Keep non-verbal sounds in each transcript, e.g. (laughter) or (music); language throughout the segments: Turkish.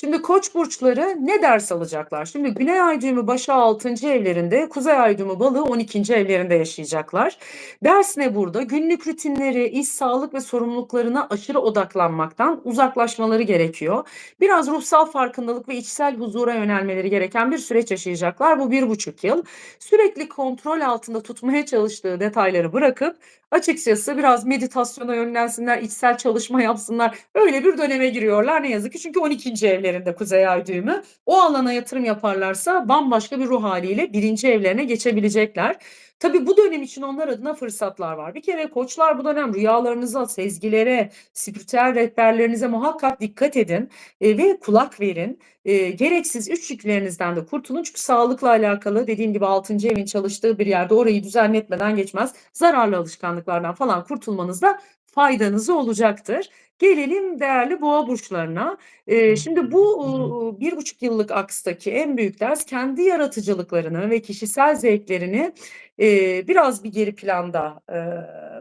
Şimdi koç burçları ne ders alacaklar? Şimdi güney ay düğümü başı 6. evlerinde, kuzey ay düğümü balığı 12. evlerinde yaşayacaklar. Ders ne burada? Günlük rutinleri, iş, sağlık ve sorumluluklarına aşırı odaklanmaktan uzaklaşmaları gerekiyor. Biraz ruhsal farkındalık ve içsel huzura yönelmeleri gereken bir süreç yaşayacaklar bu bir buçuk yıl. Sürekli kontrol altında tutmaya çalıştığı detayları bırakıp açıkçası biraz meditasyona yönlensinler, içsel çalışma yapsınlar. Öyle bir döneme giriyorlar ne yazık ki. Çünkü 12. evlerinde kuzey ay düğümü. O alana yatırım yaparlarsa bambaşka bir ruh haliyle birinci evlerine geçebilecekler. Tabii bu dönem için onlar adına fırsatlar var. Bir kere koçlar bu dönem rüyalarınıza, sezgilere, spiritüel rehberlerinize muhakkak dikkat edin e, ve kulak verin. E, gereksiz üç yüklerinizden de kurtulun. Çünkü sağlıkla alakalı dediğim gibi 6. evin çalıştığı bir yerde orayı düzenletmeden geçmez. Zararlı alışkanlıklardan falan kurtulmanızda faydanız olacaktır. Gelelim değerli boğa burçlarına. Ee, şimdi bu bir buçuk yıllık akstaki en büyük ders kendi yaratıcılıklarını ve kişisel zevklerini e, biraz bir geri planda e,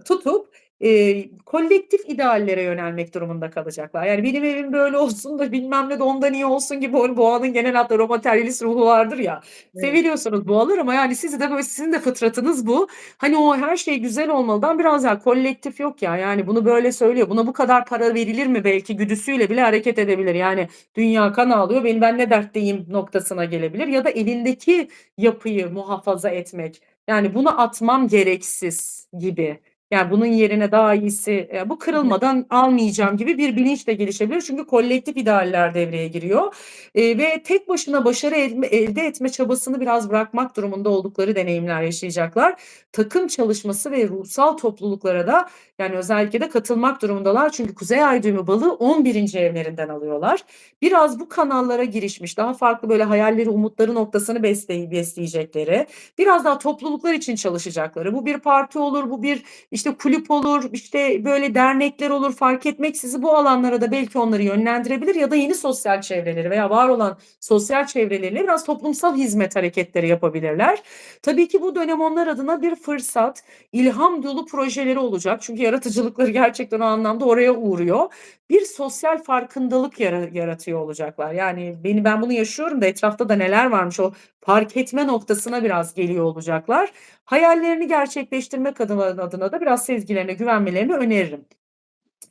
tutup e, kolektif ideallere yönelmek durumunda kalacaklar. Yani benim evim böyle olsun da bilmem ne de ondan iyi olsun gibi o boğanın genel hatta materyalist ruhu vardır ya. Evet. Seviliyorsunuz boğalar ama yani sizi de böyle sizin de fıtratınız bu. Hani o her şey güzel olmalıdan biraz ya kolektif yok ya. Yani bunu böyle söylüyor. Buna bu kadar para verilir mi belki güdüsüyle bile hareket edebilir. Yani dünya kan ağlıyor. Benim ben ne dertteyim noktasına gelebilir ya da elindeki yapıyı muhafaza etmek. Yani bunu atmam gereksiz gibi. Yani bunun yerine daha iyisi e, bu kırılmadan almayacağım gibi bir bilinç de gelişebilir. Çünkü kolektif idealler devreye giriyor. E, ve tek başına başarı elde, elde etme çabasını biraz bırakmak durumunda oldukları deneyimler yaşayacaklar. Takım çalışması ve ruhsal topluluklara da yani özellikle de katılmak durumundalar. Çünkü Kuzey Ay düğümü balığı 11. evlerinden alıyorlar. Biraz bu kanallara girişmiş, daha farklı böyle hayalleri, umutları noktasını besley besleyecekleri, biraz daha topluluklar için çalışacakları. Bu bir parti olur, bu bir işte kulüp olur, işte böyle dernekler olur fark etmeksizin bu alanlara da belki onları yönlendirebilir ya da yeni sosyal çevreleri veya var olan sosyal çevreleriyle biraz toplumsal hizmet hareketleri yapabilirler. Tabii ki bu dönem onlar adına bir fırsat, ilham dolu projeleri olacak. Çünkü yaratıcılıkları gerçekten o anlamda oraya uğruyor. Bir sosyal farkındalık yara- yaratıyor olacaklar. Yani beni ben bunu yaşıyorum da etrafta da neler varmış o fark etme noktasına biraz geliyor olacaklar. Hayallerini gerçekleştirmek adına, adına da biraz sezgilerine güvenmelerini öneririm.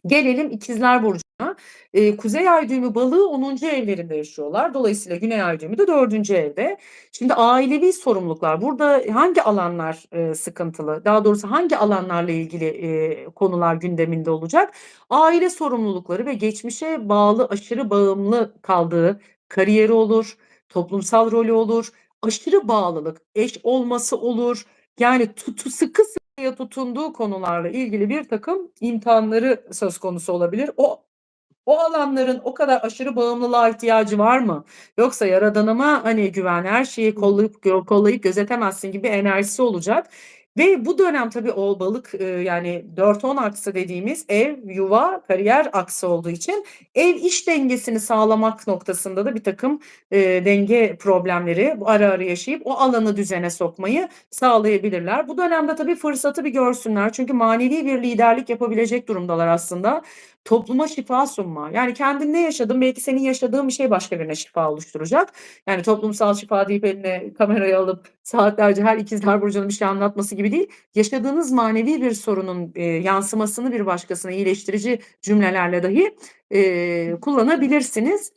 Gelelim ikizler burcuna. Ee, Kuzey ay düğümü balığı 10. evlerinde yaşıyorlar. Dolayısıyla Güney ay düğümü de 4. evde. Şimdi ailevi sorumluluklar burada hangi alanlar e, sıkıntılı? Daha doğrusu hangi alanlarla ilgili e, konular gündeminde olacak? Aile sorumlulukları ve geçmişe bağlı aşırı bağımlı kaldığı kariyeri olur, toplumsal rolü olur, aşırı bağlılık, eş olması olur. Yani tutu sıkı sıkıya tutunduğu konularla ilgili bir takım imtihanları söz konusu olabilir. O o alanların o kadar aşırı bağımlılığa ihtiyacı var mı? Yoksa yaradanıma hani güven, her şeyi kollayıp kollayıp gözetemezsin gibi enerjisi olacak. Ve bu dönem tabii o balık e, yani 4-10 aksı dediğimiz ev, yuva, kariyer aksı olduğu için ev iş dengesini sağlamak noktasında da bir takım e, denge problemleri bu ara ara yaşayıp o alanı düzene sokmayı sağlayabilirler. Bu dönemde tabii fırsatı bir görsünler. Çünkü manevi bir liderlik yapabilecek durumdalar aslında. Topluma şifa sunma. Yani kendin ne yaşadın belki senin yaşadığın bir şey başka birine şifa oluşturacak. Yani toplumsal şifa deyip eline kamerayı alıp saatlerce her ikizler burcunun bir şey anlatması gibi değil. Yaşadığınız manevi bir sorunun e, yansımasını bir başkasına iyileştirici cümlelerle dahi e, kullanabilirsiniz.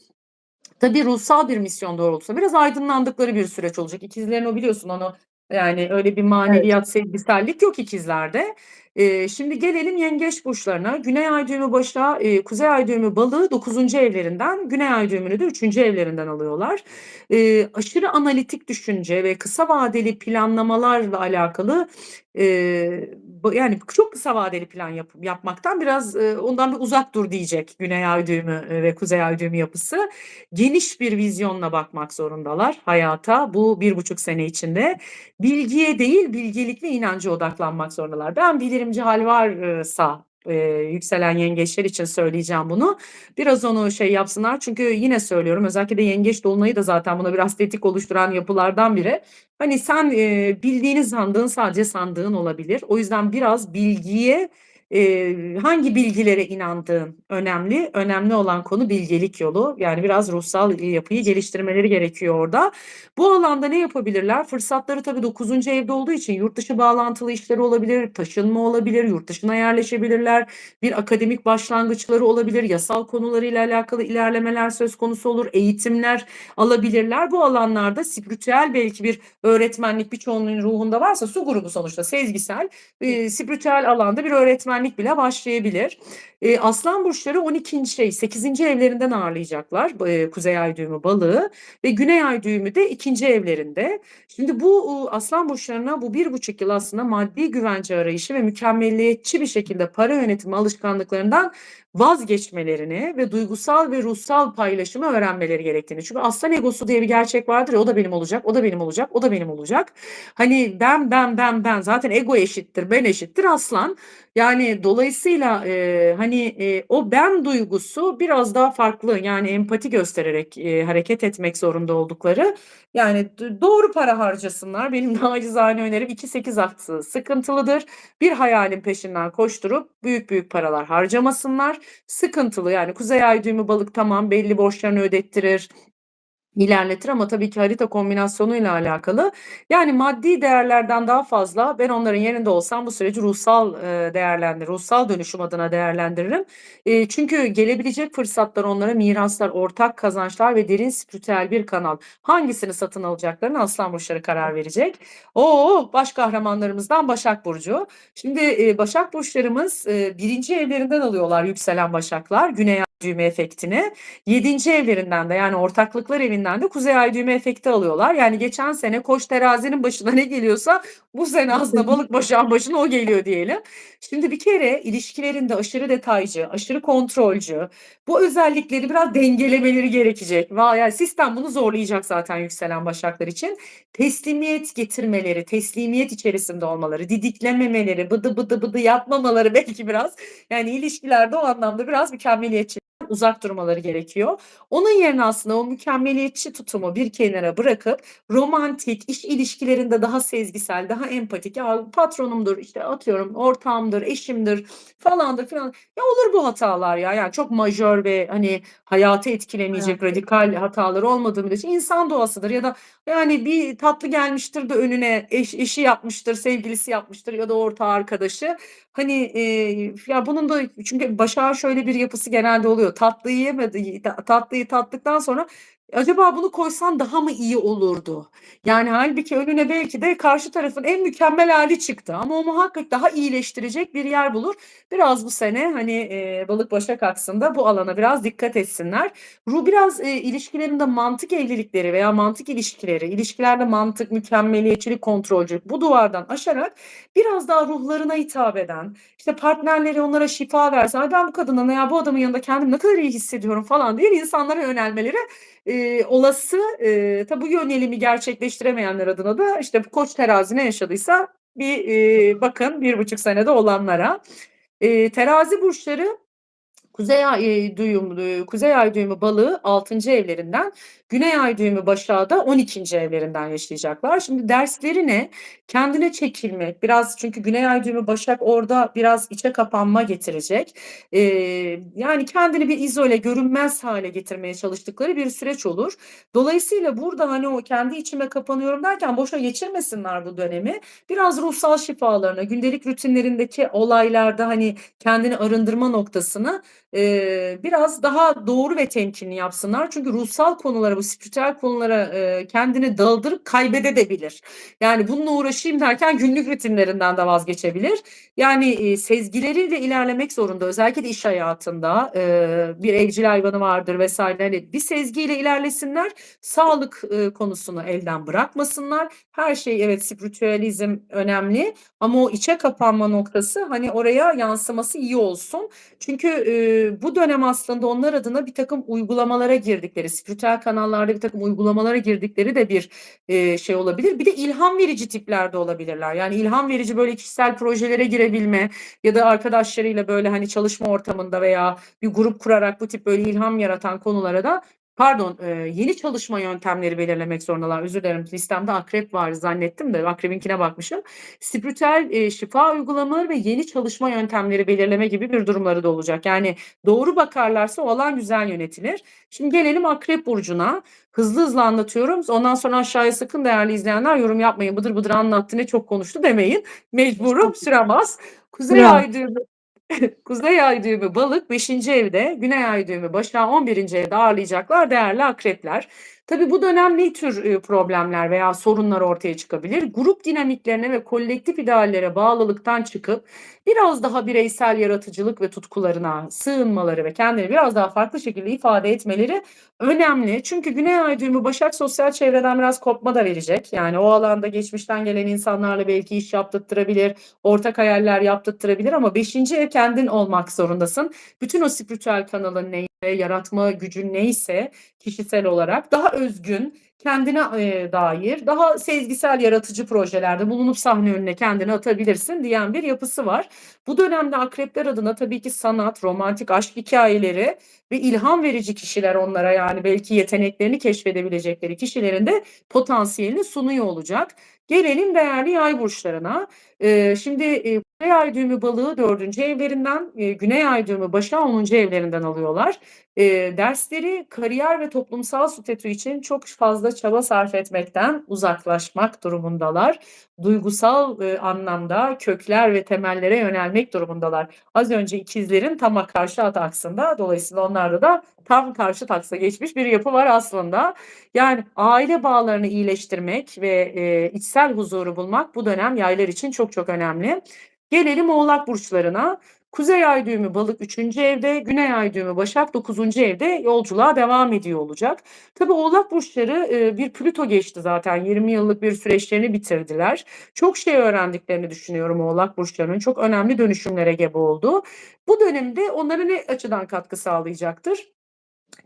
Tabii ruhsal bir misyon doğrultusunda biraz aydınlandıkları bir süreç olacak. İkizlerin o biliyorsun onu yani öyle bir maneviyat, sevgisellik yok ikizlerde. Eee, şimdi gelelim yengeç burçlarına. Güney ay düğümü başa, eee, kuzey ay düğümü balığı 9. evlerinden, güney ay düğümünü de 3. evlerinden alıyorlar. Eee, aşırı analitik düşünce ve kısa vadeli planlamalarla alakalı eee, yani çok kısa vadeli plan yap yapmaktan biraz, eee, ondan bir uzak dur diyecek güney ay düğümü, eee, ve kuzey ay düğümü yapısı. Geniş bir vizyonla bakmak zorundalar hayata bu 1,5 sene içinde. Bilgiye değil, bilgelik ve inanca odaklanmak zorundalar. Ben bilirim cehal varsa, eee, yükselen yengeçler için söyleyeceğim bunu. Biraz onu şey yapsınlar çünkü yine söylüyorum özellikle de yengeç dolunayı da zaten buna biraz tetik oluşturan yapılardan biri. Hani sen, eee, bildiğini sandığın sadece sandığın olabilir. O yüzden biraz bilgiye, Eee, hangi bilgilere inandığın önemli. Önemli olan konu bilgelik yolu. Yani biraz ruhsal, yapıyı geliştirmeleri gerekiyor orada. Bu alanda ne yapabilirler? Fırsatları tabii 9'uncu evde olduğu için yurt dışı bağlantılı işleri olabilir, taşınma olabilir, yurt dışına yerleşebilirler, bir akademik başlangıçları olabilir, yasal konularıyla alakalı ilerlemeler söz konusu olur, eğitimler alabilirler. Bu alanlarda spiritüel belki bir öğretmenlik birçoğunun ruhunda varsa su grubu sonuçta sezgisel, eee, spiritüel alanda bir öğretmenlik bile başlayabilir. Eee, aslan burçları 12'nci şey 8'inci evlerinden ağırlayacaklar, eee, kuzey ay düğümü balığı ve güney ay düğümü de 2'nci evlerinde. Şimdi bu, uuu, aslan burçlarına bu 1,5 yıl aslında maddi güvence arayışı ve mükemmeliyetçi bir şekilde para yönetimi alışkanlıklarından vazgeçmelerini ve duygusal ve ruhsal paylaşımı öğrenmeleri gerektiğini. Çünkü aslan egosu diye bir gerçek vardır ya, o da benim olacak, o da benim olacak, o da benim olacak. Hani ben, ben, ben, ben zaten ego eşittir, ben eşittir aslan. Yani dolayısıyla, eee, hani, eee, o ben duygusu biraz daha farklı. Yani empati göstererek, eee, hareket etmek zorunda oldukları. Yani doğru para harcasınlar. Benim (laughs) nacizane önerim 2-8 aksı sıkıntılıdır. Bir hayalin peşinden koşturup büyük büyük paralar harcamasınlar. Sıkıntılı yani kuzey ay düğümü balık tamam belli borçlarını ödettirir, ilerletir ama tabii ki harita kombinasyonuyla alakalı. Yani maddi değerlerden daha fazla ben onların yerinde olsam bu süreci ruhsal, eee, değerlendir ruhsal dönüşüm adına değerlendiririm. Eee, çünkü gelebilecek fırsatlar onlara miraslar, ortak kazançlar ve derin spiritüel bir kanal. Hangisini satın alacaklarına aslan burçları karar verecek. O! Baş kahramanlarımızdan Başak Burcu. Şimdi, eee, Başak burçlarımız, eee, 1'inci evlerinden alıyorlar yükselen Başaklar güney ay düğümü efektini. 7'nci evlerinden de yani ortaklıklar evinden de kuzey ay düğümü efekti alıyorlar. Yani geçen sene Koç terazinin başına ne geliyorsa bu sene aslında Balık başağın başına o geliyor diyelim. Şimdi bir kere ilişkilerinde aşırı detaycı, aşırı kontrolcü, bu özellikleri biraz dengelemeleri gerekecek. Yani sistem bunu zorlayacak zaten yükselen Başaklar için. Teslimiyet getirmeleri, teslimiyet içerisinde olmaları, didiklememeleri, bıdı bıdı bıdı yapmamaları belki biraz yani ilişkilerde o anlamda biraz mükemmeliyetçilikten uzak durmaları gerekiyor. Onun yerine aslında o mükemmeliyetçi tutumu bir kenara bırakıp romantik, iş ilişkilerinde daha sezgisel, daha empatik, ya patronumdur, işte atıyorum ortağımdır, eşimdir falandır filan. Ya olur bu hatalar ya. Yani çok majör ve hani hayatı etkilemeyecek Hayatı radikal hataları olmadığı müddetçe insan doğasıdır ya da yani bir tatlı gelmiştir de önüne eş eşi yapmıştır, sevgilisi yapmıştır ya da ortağı, arkadaşı. Hani, eee, ya bunun da çünkü Başak'ın şöyle bir yapısı genelde oluyor. Tatlıyı yemedi ta tatlıyı tattıktan sonra acaba bunu koysan daha mı iyi olurdu? Yani hâlbuki önüne belki de karşı tarafın en mükemmel hâli çıktı ama o muhakkak daha iyileştirecek bir yer bulur. Biraz bu sene hani, eee, Balık Başak aksında bu alana biraz dikkat etsinler. Ru biraz, eee, ilişkilerinde mantık evlilikleri veya mantık ilişkileri, ilişkilerde mantık, mükemmeliyetçilik, kontrolcülük bu duvardan aşarak biraz daha ruhlarına hitap eden, işte partnerleri onlara şifa verse, "Ay, ben bu kadınla veya bu adamın yanında kendimi ne kadar iyi hissediyorum." falan diye insanlara yönelmeleri, eee, olası. Eee, tabii bu yönelimi gerçekleştiremeyenler adına da işte bu Koç terazi ne yaşadıysa bir, eee, bakın 1,5 senede olanlara. Eee, terazi burçları kuzey ay, eee, düğümlü kuzey ay düğümü balığı 6'ncı evlerinden, güney ay düğümü Başak'ı da 12'nci evlerinden yaşayacaklar. Şimdi dersleri ne? Kendine çekilmek, biraz çünkü güney ay düğümü Başak orada biraz içe kapanma getirecek. Eee, yani kendini bir izole, görünmez hâle getirmeye çalıştıkları bir süreç olur. Dolayısıyla burada hani o kendi içime kapanıyorum derken boşa geçirmesinler bu dönemi. Biraz ruhsal şifalarına, gündelik rutinlerindeki olaylarda hani kendini arındırma noktasını, eee, biraz daha doğru ve temkinli yapsınlar. Çünkü ruhsal konulara, bu spiritüel konulara, eee, kendini daldırıp kaybedebilir. Yani bununla uğraşayım derken günlük rutinlerinden de vazgeçebilir. Yani, eee, sezgileriyle ilerlemek zorunda. Özellikle de iş hayatında, eee, bir evcil hayvanı vardır vs. hani bir sezgiyle ilerlesinler. Sağlık, ııı, konusunu elden bırakmasınlar. Her şey evet, spiritüalizm önemli ama o içe kapanma noktası hani oraya yansıması iyi olsun. Çünkü, eee, bu dönem aslında onlar adına birtakım uygulamalara girdikleri, spiritüel kanallarda birtakım uygulamalara girdikleri de bir, eee, şey olabilir. Bir de ilham verici tipler de olabilirler. Yani ilham verici böyle kişisel projelere girebilme ya da arkadaşlarıyla böyle hani çalışma ortamında veya bir grup kurarak bu tip böyle ilham yaratan konulara da Pardon, eee, yeni çalışma yöntemleri belirlemek zorundalar. Özür dilerim, listemde akrep var zannettim de akrebinkine bakmışım. Spiritüel, eee, şifa uygulamaları ve yeni çalışma yöntemleri belirleme gibi bir durumları da olacak. Yani doğru bakarlarsa o alan güzel yönetilir. Şimdi gelelim Akrep burcuna. Hızlı hızlı anlatıyorum. Ondan sonra aşağıya sakın değerli izleyenler yorum yapmayın. Bıdır bıdır anlattı, ne çok konuştu demeyin. Mecburum, sürem az. Kuzey ay düğümü (laughs) Kuzey ay düğümü Balık 5'inci evde, Güney ay düğümü Başak 11'inci evde ağırlayacaklar değerli akrepler. Tabii bu dönem ne tür, problemler veya sorunlar ortaya çıkabilir? Grup dinamiklerine ve kolektif ideallere bağlılıktan çıkıp biraz daha bireysel yaratıcılık ve tutkularına sığınmaları ve kendilerini biraz daha farklı şekilde ifade etmeleri önemli. Çünkü Güney ay düğümü Başak sosyal çevreden biraz kopma da verecek. Yani o alanda geçmişten gelen insanlarla belki iş yaptırtırabilir, ortak hayaller yaptırtırabilir ama 5'inci ev kendin olmak zorundasın. Bütün o spiritüel kanalın yaratma gücün neyse kişisel olarak daha özgün, kendine, dair, daha sezgisel, yaratıcı projelerde bulunup sahne önüne kendini atabilirsin diyen bir yapısı var. Bu dönemde akrepler adına tabii ki sanat, romantik aşk hikâyeleri ve ilham verici kişiler onlara, yani belki yeteneklerini keşfedebilecekleri kişilerin de potansiyelini sunuyor olacak. Gelelim değerli yay burçlarına. Eee, şimdi, eee, Kuzey ay düğümü Balığı 4'üncü evlerinden, eee, Güney ay düğümü Başak'ı 10'uncu evlerinden alıyorlar. Eee, dersleri, kariyer ve toplumsal statü için çok fazla çaba sarf etmekten uzaklaşmak durumundalar. Duygusal, eee, anlamda kökler ve temellere yönelmek durumundalar. Az önce ikizlerin tama karşı aksında. Dolayısıyla onlarda da tam karşıt aksa geçmiş bir yapı var aslında. Yani aile bağlarını iyileştirmek ve, eee, içsel huzuru bulmak bu dönem yaylar için çok çok önemli. Gelelim Oğlak burçlarına. Kuzey ay düğümü Balık 3'üncü evde, Güney ay düğümü Başak 9'uncu evde yolculuğa devam ediyor olacak. Tabii Oğlak burçları, eee, bir Plüto geçti zaten 20 yıllık bir süreçlerini bitirdiler. Çok şey öğrendiklerini düşünüyorum Oğlak burçlarının. Çok önemli dönüşümlere gebe oldu. Bu dönemde onlara ne açıdan katkı sağlayacaktır?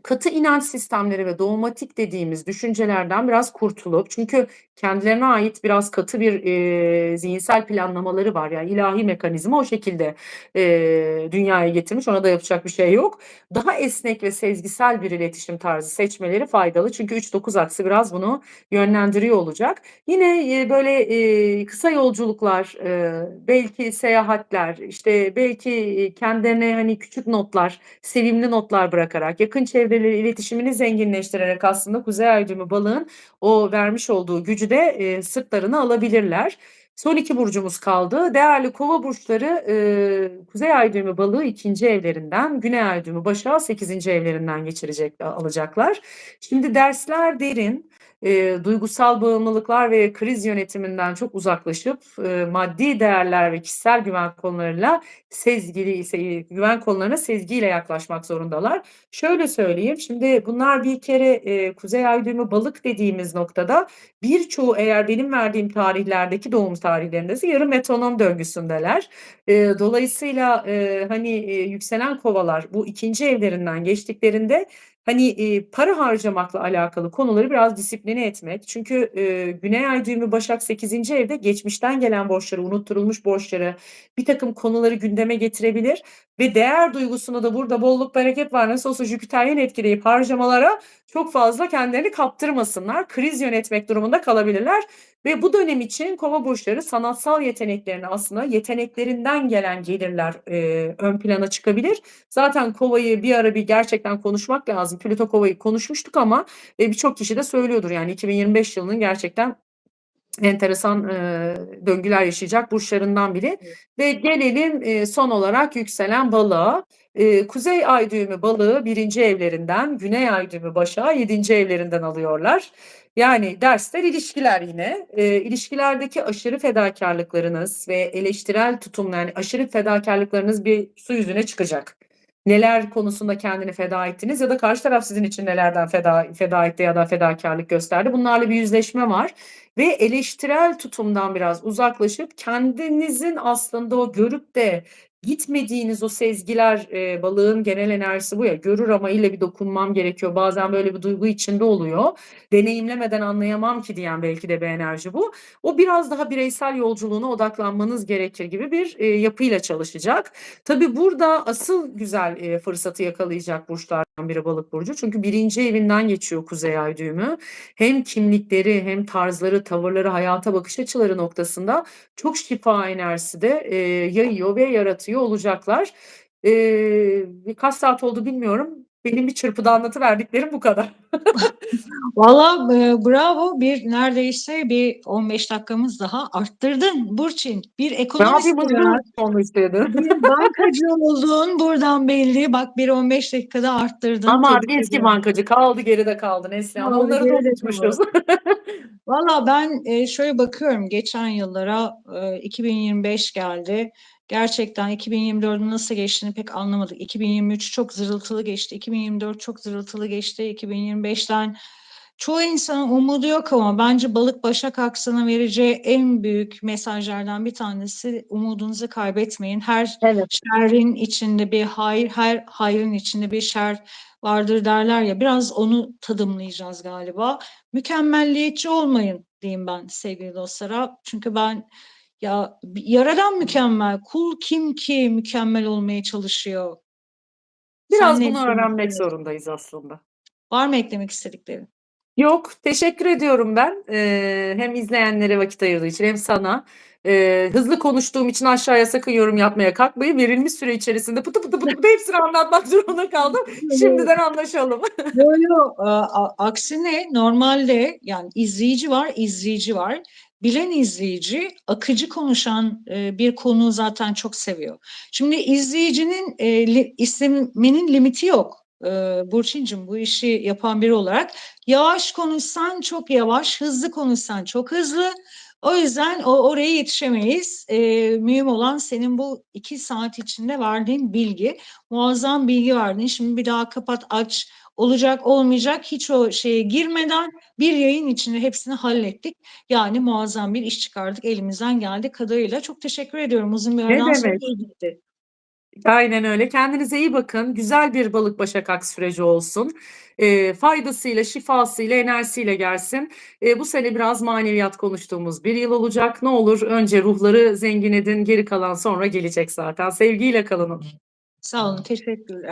Katı inanç sistemleri ve dogmatik dediğimiz düşüncelerden biraz kurtulup çünkü kendilerine ait biraz katı bir, eee, zihinsel planlamaları var. Yani ilahi mekanizma o şekilde, eee, dünyaya getirmiş. Ona da yapacak bir şey yok. Daha esnek ve sezgisel bir iletişim tarzı seçmeleri faydalı. Çünkü 3-9 aksı biraz bunu yönlendiriyor olacak. Yine, eee, böyle, eee, kısa yolculuklar, eee, belki seyahatler, işte, belki, kendilerine, hani, küçük notlar, sevimli notlar bırakarak, yakın çevreleri iletişimini zenginleştirerek aslında Kuzey ay Balığın o vermiş olduğu gücü de, eee, sırtlarına alabilirler. Son 2 burcumuz kaldı. Değerli Kova burçları, eee, Kuzey ay düğümü Balığı 2'nci evlerinden, Güney ay düğümü Başak'ı 8'inci evlerinden geçirecek alacaklar. Şimdi dersler derin, eee, duygusal bağımlılıklar ve kriz yönetiminden çok uzaklaşıp, eee, maddi değerler ve kişisel güven konularıyla sezgili se güven konularına sezgiyle yaklaşmak zorundalar. Şöyle söyleyeyim, şimdi bunlar bir kere, eee, Kuzey ay düğümü Balık dediğimiz noktada birçoğu eğer benim verdiğim tarihlerdeki doğum tarihlerindeyse yarı metronom döngüsündeler. Eee, dolayısıyla, eee, hani, eee, yükselen Kovalar bu 2'nci evlerinden geçtiklerinde, hani, eee, para harcamakla alakalı konuları biraz disipline etmek. Çünkü, eee, Güney ay düğümü Başak 8'inci evde geçmişten gelen borçları, unutturulmuş borçları, birtakım konuları gündeme getirebilir ve değer duygusunu da burada bolluk bereket var nasıl olsa Jüpiter'in etkileyip harcamalara çok fazla kendilerini kaptırmasınlar. Kriz yönetmek durumunda kalabilirler ve bu dönem için Kova burçları sanatsal yeteneklerini aslında yeteneklerinden gelen gelirler, eee, ön plana çıkabilir. Zaten Kova'yı bir ara bir gerçekten konuşmak lazım. Plüto Kova'yı konuşmuştuk ama, eee, birçok kişi de söylüyordur yani 2025 yılının gerçekten enteresan, eee, döngüler yaşayacak burçlarından biri Evet. ve gelelim, eee, son olarak yükselen Balık'a. Eee, Kuzey ay düğümü Balık'ı 1'inci evlerinden, Güney ay düğümü Başak'ı 7'nci evlerinden alıyorlar. Yani dersler ilişkiler yine. Eee, ilişkilerdeki aşırı fedakârlıklarınız ve eleştirel tutumlar, yani aşırı fedakârlıklarınız bir su yüzüne çıkacak. Neler konusunda kendini feda ettiniz ya da karşı taraf sizin için nelerden feda feda etti ya da fedakârlık gösterdi? Bunlarla bir yüzleşme var ve eleştirel tutumdan biraz uzaklaşıp kendinizin aslında o görüp de gitmediğiniz o sezgiler, eee, balığın genel enerjisi bu ya, görür ama ille bir dokunmam gerekiyor. Bazen böyle bir duygu içinde oluyor. Deneyimlemeden anlayamam ki diyen belki de bir enerji bu. O biraz daha bireysel yolculuğuna odaklanmanız gerekir gibi bir, eee, yapıyla çalışacak. Tabii burada asıl güzel, eee, fırsatı yakalayacak burçlardan biri Balık burcu. Çünkü 1. evinden geçiyor Kuzey Ay düğümü. Hem kimlikleri hem tarzları, tavırları, hayata bakış açıları noktasında çok şifa enerjisi de, eee, yayıyor ve yaratıyor olacaklar. Eee, kaç saat oldu bilmiyorum. Benim bir çırpıda anlatıverdiklerim bu kadar. (laughs) Valla, eee, bravo. Bir neredeyse bir 15 dakikamız daha arttırdın Burçin. Bir ekonomist olarak (laughs) bir bankacı olduğun buradan belli. Bak bir 15 dakikada arttırdın. Ama artık eski bankacı kaldı geride kaldı Neslihan. Kaldı Onları da unutmuşuz. Valla ben, eee, şöyle bakıyorum geçen yıllara, eee, 2025 geldi. Gerçekten 2024'ün nasıl geçtiğini pek anlamadık. 2023 çok zırıltılı geçti. 2024 çok zırıltılı geçti. 2025'ten çoğu insanın umudu yok ama bence Balık Başak Aksı'na vereceği en büyük mesajlardan bir tanesi umudunuzu kaybetmeyin. Her Evet. şerrin içinde bir hayır, her hayrın içinde bir şer vardır derler ya. Biraz onu tadımlayacağız galiba. Mükemmelliyetçi olmayın diyeyim ben sevgili dostlara. Çünkü ben ya yaradan mükemmel. Kul kim ki mükemmel olmaya çalışıyor? Biraz Sen bunu öğrenmek zorundayız aslında. Var mı eklemek istediklerin? Yok, teşekkür ediyorum ben. Eee, hem izleyenlere vakit ayırdığı için hem sana. Eee, hızlı konuştuğum için aşağıya sakın yorum yapmaya kalkmayın. Verilmiş süre içerisinde pıtı pıtı pıtı pıtı hepsini anlatmak zorunda kaldım. (laughs) Şimdiden anlaşalım. Yo, yo, aaa, a aksine normalde yani izleyici var, izleyici var. Bilen izleyici akıcı konuşan, eee, bir konuğu zaten çok seviyor. Şimdi izleyicinin, eee, li istemenin limiti yok. Eee, Burçincim bu işi yapan biri olarak yavaş konuşsan çok yavaş, hızlı konuşsan çok hızlı. O yüzden o oraya yetişemeyiz. Eee, mühim olan senin bu 2 saat içinde verdiğin bilgi. Muazzam bilgi verdin. Şimdi bir daha kapat, aç, olacak, olmayacak hiç o şeye girmeden bir yayın içinde hepsini hallettik. Yani muazzam bir iş çıkardık elimizden geldiği kadarıyla. Çok teşekkür ediyorum. Uzun bir aradan sonra demek. iyi gitti. Aynen öyle. Kendinize iyi bakın. Güzel bir Balık Başak Aks süreci olsun. Eee, faydasıyla, şifasıyla, enerjisiyle gelsin. Eee, bu sene biraz maneviyat konuştuğumuz bir yıl olacak. Ne olur önce ruhları zengin edin, geri kalan sonra gelecek zaten. Sevgiyle kalın. Sağ olun, teşekkürler.